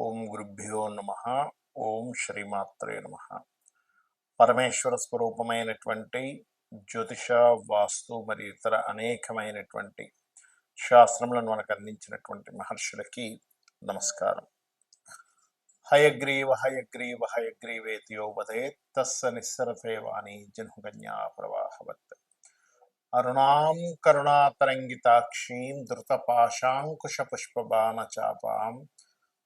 ఓం గురుభ్యో నమ. ఓం శ్రీమాత్రే నమ. పరమేశ్వర స్వరూపమైనటువంటి జ్యోతిష వాస్తు మరియు ఇతర అనేకమైనటువంటి శాస్త్రములను మనకు అందించినటువంటి మహర్షులకి నమస్కారం. హయగ్రీవ హయగ్రీవ హయగ్రీవేతియోపదే తస్స నిస్సరతే వాణి జన్హుకన్యా ప్రవాహవత్. అరుణాం కరుణాతరంగితాక్షీం ధృతపాశాంకుశపుష్పబాణచాపాం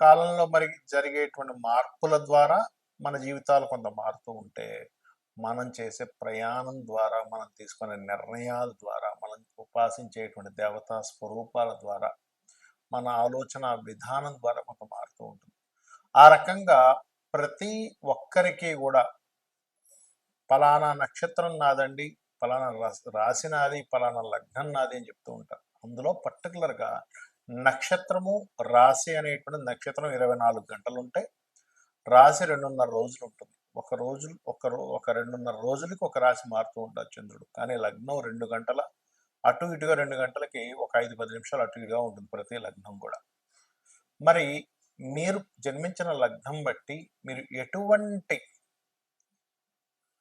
కాలంలో మరి జరిగేటువంటి మార్పుల ద్వారా మన జీవితాలు కొంత మారుతూ ఉంటే మనం చేసే ప్రయాణం ద్వారా మనం తీసుకునే నిర్ణయాల ద్వారా మనం ఉపాసించేటువంటి దేవతా స్వరూపాల ద్వారా మన ఆలోచన విధానం ద్వారా కొంత మారుతూ ఉంటుంది. ఆ రకంగా ప్రతి ఒక్కరికి కూడా పలానా నక్షత్రం నాదండి పలానా రాశి నాది పలానా లగ్నం నాది అని చెప్తూ ఉంటారు. అందులో పర్టికులర్గా నక్షత్రము రాశి అనేటువంటి నక్షత్రం ఇరవై నాలుగు గంటలు ఉంటే రాశి రెండున్నర రోజులు ఉంటుంది ఒక రోజు ఒక రో ఒక రెండున్నర రోజులకి ఒక రాశి మారుతూ ఉంటారు చంద్రుడు. కానీ లగ్నం రెండు గంటల అటు ఇటుగా రెండు గంటలకి ఒక ఐదు పది నిమిషాలు అటు ఇటుగా ఉంటుంది ప్రతి లగ్నం కూడా. మరి మీరు జన్మించిన లగ్నం బట్టి మీరు ఎటువంటి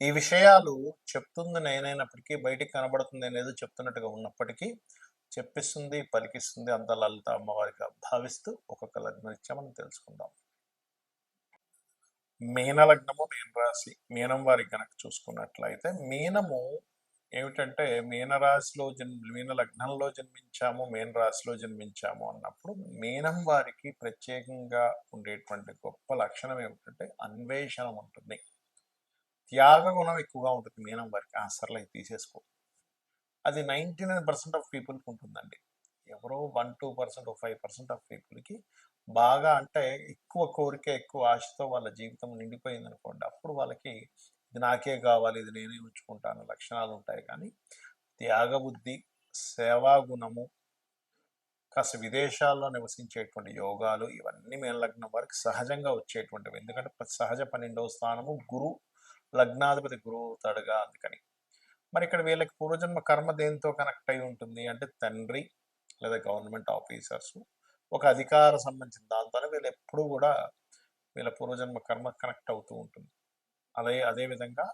ఈ విషయాలు చెప్తుంది నేనైనప్పటికీ బయటికి కనబడుతుంది అనేది చెప్తున్నట్టుగా ఉన్నప్పటికీ చెప్పిస్తుంది పలికిస్తుంది అంత లలిత అమ్మవారిగా భావిస్తూ ఒక్కొక్క లగ్నం ఇచ్చా మనం తెలుసుకుందాం. మీన లగ్నము మీన రాశి మీనం వారి కనుక చూసుకున్నట్లయితే మీనము ఏమిటంటే మీనరాశిలో జన్మ మీన లగ్నంలో జన్మించాము మీన రాశిలో జన్మించాము అన్నప్పుడు మీనం వారికి ప్రత్యేకంగా ఉండేటువంటి గొప్ప లక్షణం ఏమిటంటే అన్వేషణం ఉంటుంది. త్యాగ గుణం ఎక్కువగా ఉంటుంది. మీనం వారికి ఆ అవి తీసేసుకో. అది నైంటీ నైన్ పర్సెంట్ ఆఫ్ పీపుల్కి ఉంటుందండి ఎవరో one two percent five percent of పీపుల్కి బాగా అంటే ఎక్కువ కోరిక ఎక్కువ ఆశతో వాళ్ళ జీవితం నిండిపోయింది అనుకోండి అప్పుడు వాళ్ళకి ఇది నాకే కావాలి ఇది నేనే ఉంచుకుంటాను లక్షణాలు ఉంటాయి కానీ త్యాగబుద్ధి సేవా గుణము కాస్త విదేశాల్లో నివసించేటువంటి యోగాలు ఇవన్నీ మేనలగ్నం వారికి సహజంగా వచ్చేటువంటివి. ఎందుకంటే సహజ పన్నెండవ స్థానము గురు లగ్నాధిపతి గురువు అవుతాడుగా అందుకని. మరి ఇక్కడ వీళ్ళకి పూర్వజన్మ కర్మ దేంతో కనెక్ట్ అయి ఉంటుంది అంటే తండ్రి లేదా గవర్నమెంట్ ఆఫీసర్స్ ఒక అధికార సంబంధించిన దాంతోనే వీళ్ళు ఎప్పుడూ కూడా వీళ్ళ పూర్వజన్మ కర్మ కనెక్ట్ అవుతూ ఉంటుంది. అదే అదేవిధంగా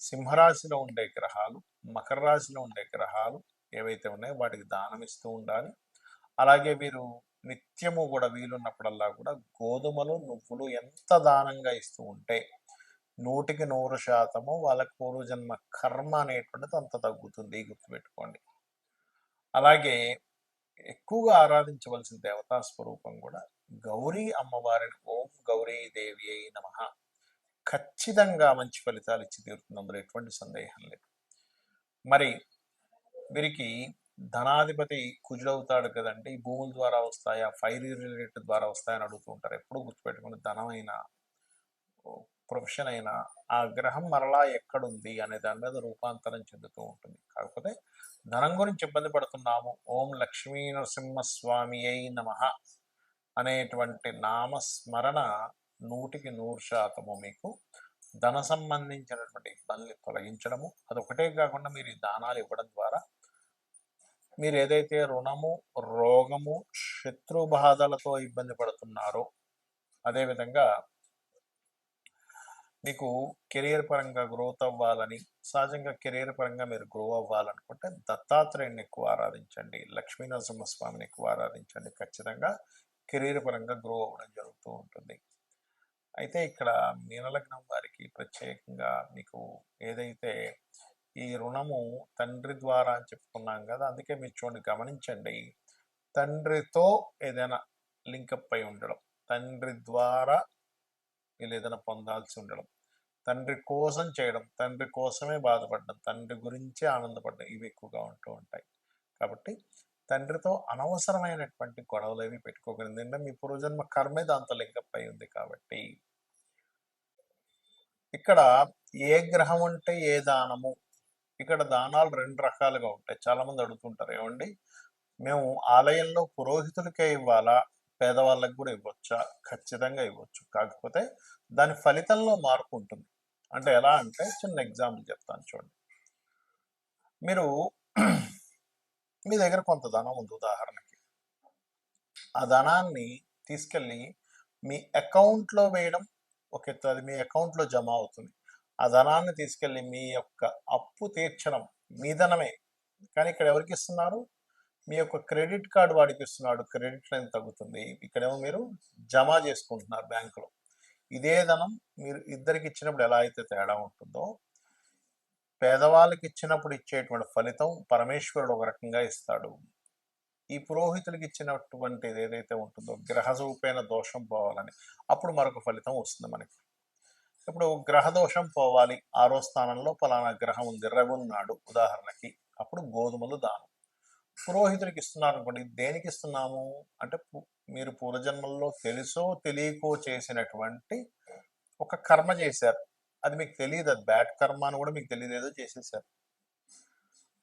సింహరాశిలో ఉండే గ్రహాలు మకర రాశిలో ఉండే గ్రహాలు ఏవైతే ఉన్నాయో వాటికి దానం ఇస్తూ ఉండాలి. అలాగే వీరు నిత్యము కూడా వీలున్నప్పుడల్లా కూడా గోధుమలు నువ్వులు ఎంత దానంగా ఇస్తూ ఉంటే నూటికి నూరు శాతము వాళ్ళ పూర్వజన్మ కర్మ అనేటువంటిది అంత తగ్గుతుంది గుర్తుపెట్టుకోండి. అలాగే ఎక్కువగా ఆరాధించవలసిన దేవతా స్వరూపం కూడా గౌరీ అమ్మవారిని ఓం గౌరీ దేవి అయి నమ. ఖచ్చితంగా మంచి ఫలితాలు ఇచ్చి తీరుతుంది అందులో ఎటువంటి సందేహం లేదు. మరి వీరికి ధనాధిపతి కుజుడవుతాడు కదండి భూముల ద్వారా వస్తాయా ఫైర్ రిలేటెడ్ ద్వారా వస్తాయని అడుగుతూ ఉంటారు. ఎప్పుడు గుర్తుపెట్టుకుని ధనమైన ప్రొఫెషన్ అయినా ఆ గ్రహం మరలా ఎక్కడుంది అనే దాని మీద రూపాంతరం చెందుతూ ఉంటుంది. కాకపోతే ధనం గురించి ఇబ్బంది పడుతున్నాము. ఓం లక్ష్మీ నరసింహస్వామి అయి నమ అనేటువంటి నామస్మరణ నూటికి నూరు శాతము మీకు ధన సంబంధించినటువంటి ఇబ్బందులు తొలగించడము. అదొకటే కాకుండా మీరు ఈ దానాలు ఇవ్వడం ద్వారా మీరు ఏదైతే రుణము రోగము శత్రు బాధలతో ఇబ్బంది పడుతున్నారో అదేవిధంగా మీకు కెరియర్ పరంగా గ్రోత్ అవ్వాలని సహజంగా కెరియర్ పరంగా మీరు గ్రో అవ్వాలనుకుంటే దత్తాత్రేయుని ఎక్కువ ఆరాధించండి లక్ష్మీ నరసింహస్వామిని ఎక్కువ ఆరాధించండి. ఖచ్చితంగా కెరీర్ పరంగా గ్రో అవ్వడం జరుగుతూ ఉంటుంది. అయితే ఇక్కడ మీనలగ్నం వారికి ప్రత్యేకంగా మీకు ఏదైతే ఈ రుణము తండ్రి ద్వారా అని చెప్పుకున్నాం కదా అందుకే మీరు చూడండి గమనించండి. తండ్రితో ఏదైనా లింకప్ అయి ఉండడం తండ్రి ద్వారా వీళ్ళు ఏదైనా పొందాల్సి ఉండడం తండ్రి కోసం చేయడం తండ్రి కోసమే బాధపడడం తండ్రి గురించే ఆనందపడడం ఇవి ఎక్కువగా ఉంటూ ఉంటాయి. కాబట్టి తండ్రితో అనవసరమైనటువంటి గొడవలు ఏవి పెట్టుకోకూడదు ఎందుకంటే మీ పూర్వజన్మ కర్మే దాంతో లింకప్ అయి ఉంది కాబట్టి. ఇక్కడ ఏ గ్రహం ఉంటే ఏ దానము ఇక్కడ దానాలు రెండు రకాలుగా ఉంటాయి. చాలామంది అడుగుతుంటారు ఏమండి మేము ఆలయంలో పురోహితులకే ఇవ్వాలా? పేదవాళ్ళకి కూడా ఇవ్వచ్చా? ఖచ్చితంగా ఇవ్వచ్చు. కాకపోతే దాని ఫలితంలో మార్పు ఉంటుంది. అంటే ఎలా అంటే చిన్న ఎగ్జాంపుల్ చెప్తాను చూడండి. మీరు మీ దగ్గర కొంత ధనం ఉంది ఉదాహరణకి. ఆ ధనాన్ని తీసుకెళ్ళి మీ అకౌంట్లో వేయడం ఒక ఎత్తు అది మీ అకౌంట్లో జమ అవుతుంది. ఆ ధనాన్ని తీసుకెళ్ళి మీ యొక్క అప్పు తీర్చడం మీ ధనమే. కానీ ఇక్కడ ఎవరికి ఇస్తున్నారు? మీ యొక్క క్రెడిట్ కార్డు వాడికి ఇస్తున్నాడు క్రెడిట్ లైన్ తగ్గుతుంది. ఇక్కడేమో మీరు జమ చేసుకుంటున్నారు బ్యాంకులో. ఇదే ధనం మీరు ఇద్దరికి ఇచ్చినప్పుడు ఎలా అయితే తేడా ఉంటుందో పేదవాళ్ళకి ఇచ్చినప్పుడు ఇచ్చేటువంటి ఫలితం పరమేశ్వరుడు ఒక రకంగా ఇస్తాడు. ఈ పురోహితులకి ఇచ్చినటువంటిది ఏదైతే ఉంటుందో గ్రహ దోషం పోవాలని అప్పుడు మరొక ఫలితం వస్తుంది మనకి. ఇప్పుడు గ్రహ దోషం పోవాలి ఆరో స్థానంలో పలానా గ్రహం ఉంది రవి ఉన్నాడు ఉదాహరణకి అప్పుడు గోధుమలు దానం. పురోహితుడికి ఇస్తున్నారు అనుకోండి దేనికి ఇస్తున్నాము? అంటే మీరు పూర్వజన్మల్లో తెలుసో తెలియకో చేసినటువంటి ఒక కర్మ చేశారు. అది మీకు తెలియదు అది బ్యాడ్ కర్మ అని కూడా మీకు తెలియదు ఏదో చేసేసారు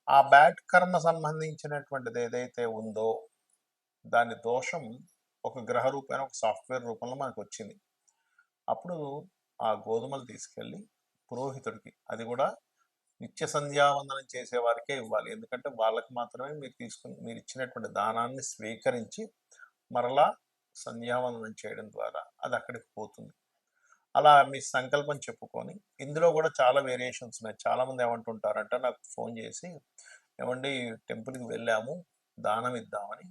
ఆ బ్యాడ్ కర్మ సంబంధించినటువంటిది ఏదైతే ఉందో దాని దోషం ఒక గ్రహ రూపేణ ఒక సాఫ్ట్వేర్ రూపంలో మనకు వచ్చింది. అప్పుడు ఆ గోధుమలు తీసుకెళ్ళి పురోహితుడికి అది కూడా నిత్య సంధ్యావందనం చేసే వారికే ఇవ్వాలి. ఎందుకంటే వాళ్ళకి మాత్రమే మీరు తీసుకుని మీరు ఇచ్చినటువంటి దానాన్ని స్వీకరించి మరలా సంధ్యావందనం చేయడం ద్వారా అది అక్కడికి పోతుంది. అలా మీ సంకల్పం చెప్పుకొని ఇందులో కూడా చాలా వేరియేషన్స్ ఉన్నాయి. చాలామంది ఏమంటుంటారంటే నాకు ఫోన్ చేసి ఏమండి టెంపుల్కి వెళ్ళాము దానం ఇద్దామని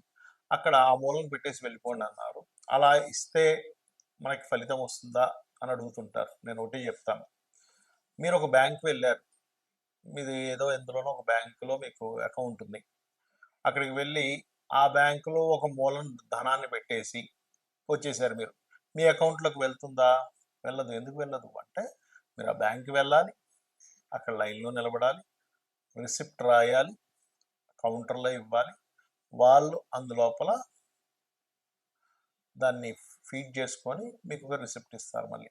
అక్కడ ఆ మూలం పెట్టేసి వెళ్ళిపోండి అన్నారు. అలా ఇస్తే మనకి ఫలితం వస్తుందా అని అడుగుతుంటారు. నేను ఒకటి చెప్తాను. మీరు ఒక బ్యాంక్ వెళ్ళారు. మీది ఏదో ఎందులోనో ఒక బ్యాంకులో మీకు అకౌంట్ ఉంది. అక్కడికి వెళ్ళి ఆ బ్యాంకులో ఒక మూలం ధనాన్ని పెట్టేసి వచ్చేసారు మీరు. మీ అకౌంట్లోకి వెళ్తుందా? వెళ్ళదు. ఎందుకు వెళ్ళదు? అంటే మీరు ఆ బ్యాంక్కి వెళ్ళాలి. అక్కడ లైన్లో నిలబడాలి. రిసిప్ట్ రాయాలి. కౌంటర్లో ఇవ్వాలి. వాళ్ళు అందులోపల దాన్ని ఫీడ్ చేసుకొని మీకు ఒక రిసిప్ట్ ఇస్తారు మళ్ళీ.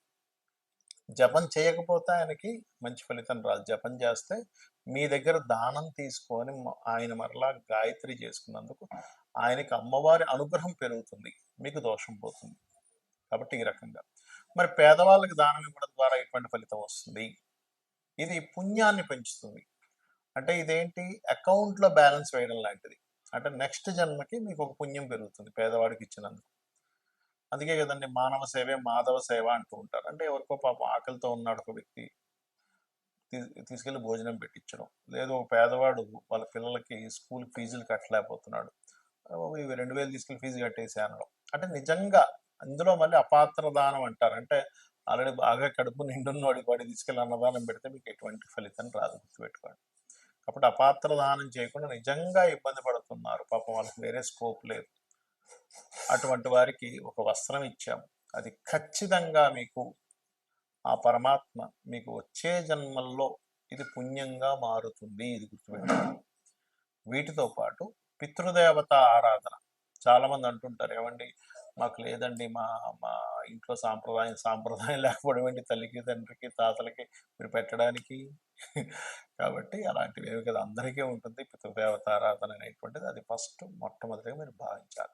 జపం చేయకపోతే ఆయనకి మంచి ఫలితం రాదు. జపం చేస్తే మీ దగ్గర దానం తీసుకొని ఆయన మరలా గాయత్రి చేసుకున్నందుకు ఆయనకి అమ్మవారి అనుగ్రహం పెరుగుతుంది. మీకు దోషం పోతుంది. కాబట్టి ఈ రకంగా. మరి పేదవాళ్ళకి దానం ఇవ్వడం ద్వారా ఎటువంటి ఫలితం వస్తుంది? ఇది పుణ్యాన్ని పెంచుతుంది. అంటే ఇదేంటి? అకౌంట్లో బ్యాలెన్స్ వేయడం లాంటిది. అంటే నెక్స్ట్ జన్మకి మీకు ఒక పుణ్యం పెరుగుతుంది పేదవాడికి ఇచ్చినందుకు. అందుకే కదండి మానవ సేవే మాధవ సేవ అంటూ ఉంటారు. అంటే ఎవరికో పాపం ఆకలితో ఉన్నాడు ఒక వ్యక్తి తీ- తీసుకెళ్ళి భోజనం పెట్టించడం. లేదు ఒక పేదవాడు వాళ్ళ పిల్లలకి స్కూల్ ఫీజులు కట్టలేకపోతున్నాడు. ఇవి రెండు వేలు తీసుకెళ్ళి ఫీజు కట్టేసి అనడం. అంటే నిజంగా అందులో మళ్ళీ అపాత్ర దానం అంటారు. అంటే ఆల్రెడీ బాగా కడుపు నిండున్నోడి వాడి తీసుకెళ్ళి అన్నదానం పెడితే మీకు ఎటువంటి ఫలితం రాదు గుర్తుపెట్టుకోండి. కాబట్టి అపాత్ర దానం చేయకుండా నిజంగా ఇబ్బంది పడుతున్నారు. పాపం వాళ్ళకి వేరే స్కోప్ లేదు. అటువంటి వారికి ఒక వస్త్రం ఇచ్చాం అది ఖచ్చితంగా మీకు ఆ పరమాత్మ మీకు వచ్చే జన్మల్లో ఇది పుణ్యంగా మారుతుంది ఇది గుర్తుపెట్టాలి వీటితో పాటు పితృదేవత ఆరాధన. చాలామంది అంటుంటారు ఏమండి మాకు లేదండి మా మా ఇంట్లో సాంప్రదాయం సాంప్రదాయం లేకపోవడం ఏంటి? తల్లికి తండ్రికి తాతలకి మీరు పెట్టడానికి? కాబట్టి అలాంటివి ఏమి కదా అందరికీ ఉంటుంది పితృదేవత ఆరాధన అనేటువంటిది. అది ఫస్ట్ మొట్టమొదటిగా మీరు భావించాలి.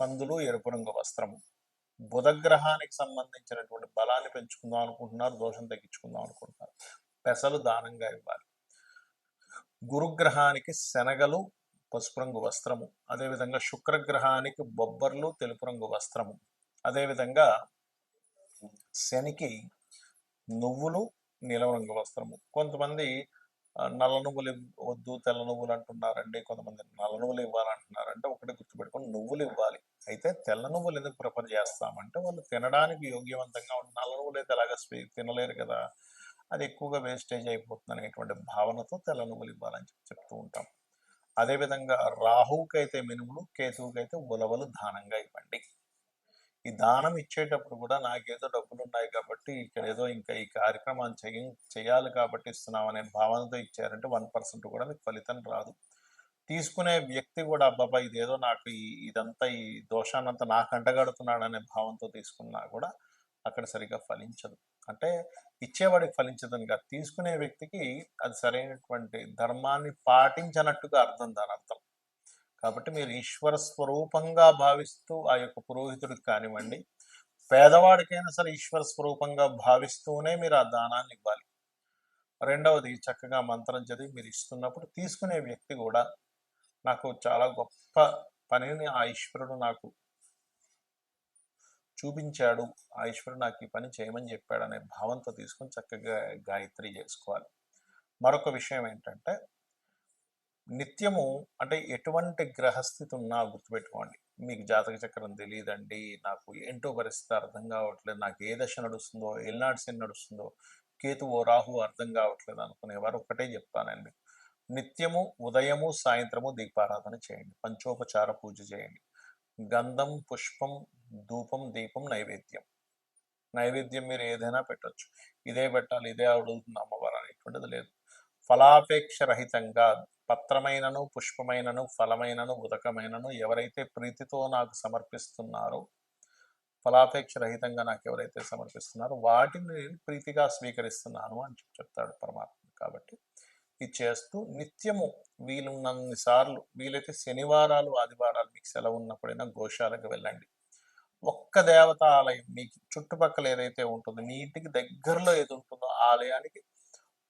కందులు ఎరుపు రంగు వస్త్రము. బుధగ్రహానికి సంబంధించినటువంటి బలాన్ని పెంచుకుందాం అనుకుంటున్నారు దోషం తగ్గించుకుందాం అనుకుంటున్నారు. పెసలు దానంగా ఇవ్వాలి. గురుగ్రహానికి శనగలు పసుపు రంగు వస్త్రము. అదేవిధంగా శుక్రగ్రహానికి బొబ్బర్లు తెలుపు రంగు వస్త్రము. అదేవిధంగా శనికి నువ్వులు నీలం రంగు వస్త్రము. కొంతమంది నల్ల నువ్వులు వద్దు తెల్ల నువ్వులు అంటున్నారండి. కొంతమంది నల్ల నువ్వులు ఇవ్వాలంటున్నారంటే ఒకటి గుర్తుపెట్టుకొని నువ్వులు ఇవ్వాలి. అయితే తెల్ల నువ్వులు ఎందుకు ప్రిఫర్ చేస్తామంటే వాళ్ళు తినడానికి యోగ్యవంతంగా ఉన్న నల్ల నువ్వులు అయితే అలాగా తినలేరు కదా. అది ఎక్కువగా వేస్టేజ్ అయిపోతుంది అనేటువంటి భావనతో తెల్ల నువ్వులు ఇవ్వాలని చెప్పి చెప్తూ ఉంటాం. అదేవిధంగా రాహువుకి అయితే మినుములు కేతువుకి అయితే ఉలవలు దానంగా ఇవ్వండి. ఈ దానం ఇచ్చేటప్పుడు కూడా నాకేదో డబ్బులు ఉన్నాయి కాబట్టి ఇక్కడ ఏదో ఇంకా ఈ కార్యక్రమాన్ని చేయ చేయాలి కాబట్టి ఇస్తున్నాం అనే భావనతో ఇచ్చారంటే వన్ పర్సెంట్ కూడా మీకు ఫలితం రాదు. తీసుకునే వ్యక్తి కూడా అబ్బాబా ఇదేదో నాకు ఈ ఇదంతా ఈ దోషాన్నంతా నాకు అంటగడుతున్నాడు అనే భావంతో తీసుకున్నా కూడా అక్కడ సరిగా ఫలించదు. అంటే ఇచ్చేవాడికి ఫలించదని కాదు. తీసుకునే వ్యక్తికి అది సరైనటువంటి ధర్మాన్ని పాటించనట్టుగా అర్థం దాని అర్థం. కాబట్టి మీరు ఈశ్వర స్వరూపంగా భావిస్తూ ఆ యొక్క పురోహితుడికి కానివ్వండి పేదవాడికైనా సరే ఈశ్వర స్వరూపంగా భావిస్తూనే మీరు ఆ దానాన్ని ఇవ్వాలి. రెండవది చక్కగా మంత్రం చదివి మీరు ఇస్తున్నప్పుడు తీసుకునే వ్యక్తి కూడా నాకు చాలా గొప్ప పనిని ఆ ఈశ్వరుడు నాకు చూపించాడు. ఆ ఈశ్వరుడు నాకు ఈ పని చేయమని చెప్పాడు అనే భావంతో తీసుకొని చక్కగా గాయత్రి చేసుకోవాలి. మరొక విషయం ఏంటంటే నిత్యము అంటే ఎటువంటి గ్రహస్థితి ఉన్నా గుర్తుపెట్టుకోండి. మీకు జాతక చక్రం తెలియదండి నాకు ఏంటో పరిస్థితి అర్థం కావట్లేదు నాకు ఏ దశ నడుస్తుందో ఎల్నాడు శని నడుస్తుందో కేతువో రాహు అర్థం కావట్లేదు అనుకునేవారు ఒకటే చెప్తానండి. నిత్యము ఉదయము సాయంత్రము దీపారాధన చేయండి. పంచోపచార పూజ చేయండి. గంధం పుష్పం ధూపం దీపం నైవేద్యం. నైవేద్యం మీరు ఏదైనా పెట్టొచ్చు. ఇదే పెట్టాలి ఇదే అడుగుతుంది అమ్మవారు అనేటువంటిది లేదు. ఫలాపేక్ష రహితంగా పత్రమైనను పుష్పమైనను ఫలమైనను ఉదకమైనను ఎవరైతే ప్రీతితో నాకు సమర్పిస్తున్నారో ఫలాపేక్ష రహితంగా నాకు ఎవరైతే సమర్పిస్తున్నారో వాటిని నేను ప్రీతిగా స్వీకరిస్తున్నాను అని చెప్పి చెప్తాడు పరమాత్మ కాబట్టి ఇది చేస్తూ నిత్యము వీలున్నన్ని సార్లు వీలైతే శనివారాలు ఆదివారాలు మీకు సెలవు ఉన్నప్పుడైనా గోశాలకు వెళ్ళండి. ఒక్క దేవత ఆలయం మీకు చుట్టుపక్కల ఏదైతే ఉంటుందో మీ ఇంటికి దగ్గరలో ఏది ఉంటుందో ఆలయానికి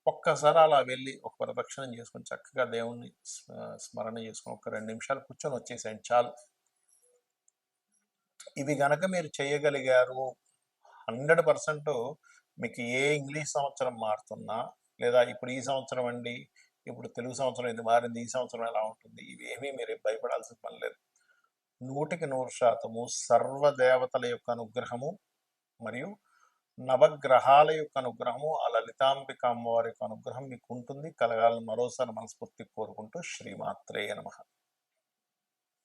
ఒక్కసారి అలా వెళ్ళి ఒక ప్రదక్షిణం చేసుకొని చక్కగా దేవుణ్ణి స్మ- స్మరణ చేసుకొని ఒక రెండు నిమిషాలు కూర్చొని వచ్చేసేయండి చాలు. ఇవి గనక మీరు చేయగలిగారు హండ్రెడ్ పర్సెంట్ మీకు ఏ ఇంగ్లీష్ సంవత్సరం మారుతున్నా లేదా ఇప్పుడు ఈ సంవత్సరం అండి ఇప్పుడు తెలుగు సంవత్సరం ఇది మారింది ఈ సంవత్సరం ఎలా ఉంటుంది ఇవేమీ మీరు భయపడాల్సిన పని లేదు. నూటికి నూరు శాతము సర్వదేవతల యొక్క అనుగ్రహము మరియు నవగ్రహాల యొక్క అనుగ్రహము ఆ లలితాంబిక అమ్మవారి యొక్క అనుగ్రహం మీకు ఉంటుంది. కలగాలని మరోసారి మనస్ఫూర్తి కోరుకుంటూ శ్రీమాత్రేయ నమః.